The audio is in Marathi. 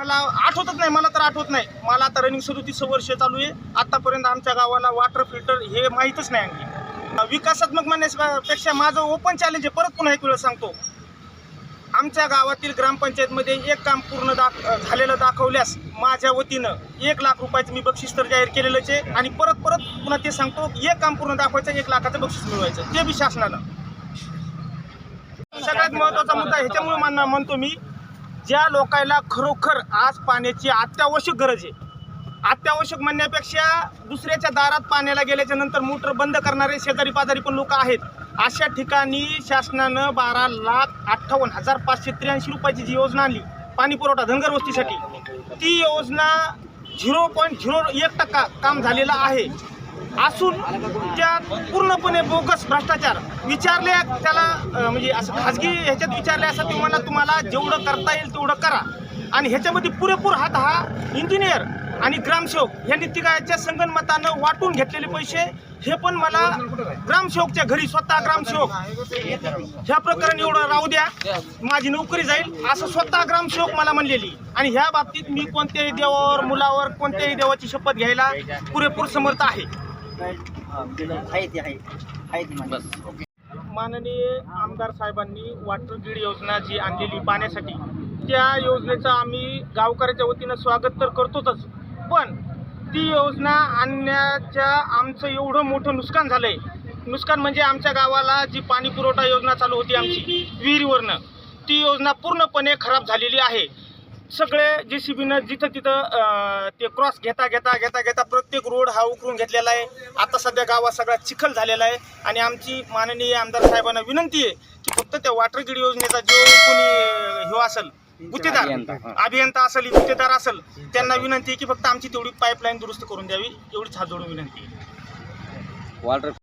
मला आठवतच नाही मला तर आठवत नाही. मला आता रनिंग सदोतीस वर्ष चालू आहे. आतापर्यंत आमच्या गावाला वॉटर फिल्टर हे माहीतच नाही आणखी. विकासात्मक म्हणण्यापेक्षा माझं ओपन चॅलेंज आहे. परत पुन्हा एक वेळ सांगतो. आमच्या गावातील ग्रामपंचायतमध्ये एक काम पूर्ण दाख झालेलं दाखवल्यास माझ्या वतीनं एक लाख रुपयाचं मी बक्षीस तर जाहीर केलेलंच आहे. आणि परत परत पुन्हा ते सांगतो एक काम पूर्ण दाखवायचं एक लाखाचं बक्षीस मिळवायचं. ते बी शासनानं. सगळ्यात महत्त्वाचा मुद्दा ह्याच्यामुळे म्हणतो मी ज्या लोकायला खरोखर आज पाण्याची अत्यावश्यक गरज आहे अत्यावश्यक म्हणण्यापेक्षा दुसऱ्याच्या दारात पाण्याला गेल्याच्यानंतर मोटर बंद करणारे शेजारी पाजारी पण लोक आहेत. अशा ठिकाणी शासनानं बारा लाख अठ्ठावन्न हजार पाचशे त्र्याऐंशी रुपयाची जी योजना आणली पाणी पुरवठा धनगर वस्तीसाठी ती योजना झिरो पॉईंट झिरो एक टक्का काम झालेलं आहे. असून त्यात पूर्णपणे बोगस भ्रष्टाचार. विचारले त्याला म्हणजे असं खाजगी ह्याच्यात विचारले असं ते म्हणा तुम्हाला जेवढं करता येईल तेवढं करा. आणि ह्याच्यामध्ये पुरेपूर हात हा इंजिनियर आणि ग्रामसेवक ह्या नितिकाच्या संगणमतानं वाटून घेतलेले पैसे. हे पण मला ग्रामसेवकच्या घरी स्वतः ग्रामसेवक. ह्या प्रकरण एवढं राहू द्या. माझी नोकरी जाईल असं स्वतः ग्रामसेवक मला म्हणलेली. आणि ह्या बाबतीत मी कोणत्याही देवावर मुलावर कोणत्याही देवाची शपथ घ्यायला पुरेपूर समर्थ आहे. आहे ते आहे आहे माननीय आमदार साहेबांनी वॉटर ग्रीड योजना जी आणलेली पाण्यासाठी त्या योजनेचं आम्ही गावकऱ्याच्या वतीनं स्वागत तर करतोच पण ती योजना आणण्याच्या आमचं एवढं मोठं नुकसान झालं आहे नुकसान म्हणजे आमच्या गावाला जी पाणी पुरवठा योजना चालू होती आमची विहिरीवरनं ती योजना पूर्णपणे खराब झालेली आहे. सगळे जे सी बीनं जिथं तिथं ते क्रॉस घेता घेता घेता घेता प्रत्येक रोड हा उकरून घेतलेला आहे. आता सध्या गावात सगळा चिखल झालेला आहे. आणि आमची माननीय आमदार साहेबांना विनंती आहे की फक्त त्या वॉटर ग्रीड योजनेचा जो कोणी ह्यो असेल गुत्तेदार अभियंता, हा. अभियंता असेल गुत्तेदार असेल त्यांना विनंती आहे की फक्त आमची तेवढी पाईपलाईन दुरुस्त करून द्यावी. एवढीच हात जोडून विनंती आहे. वॉटर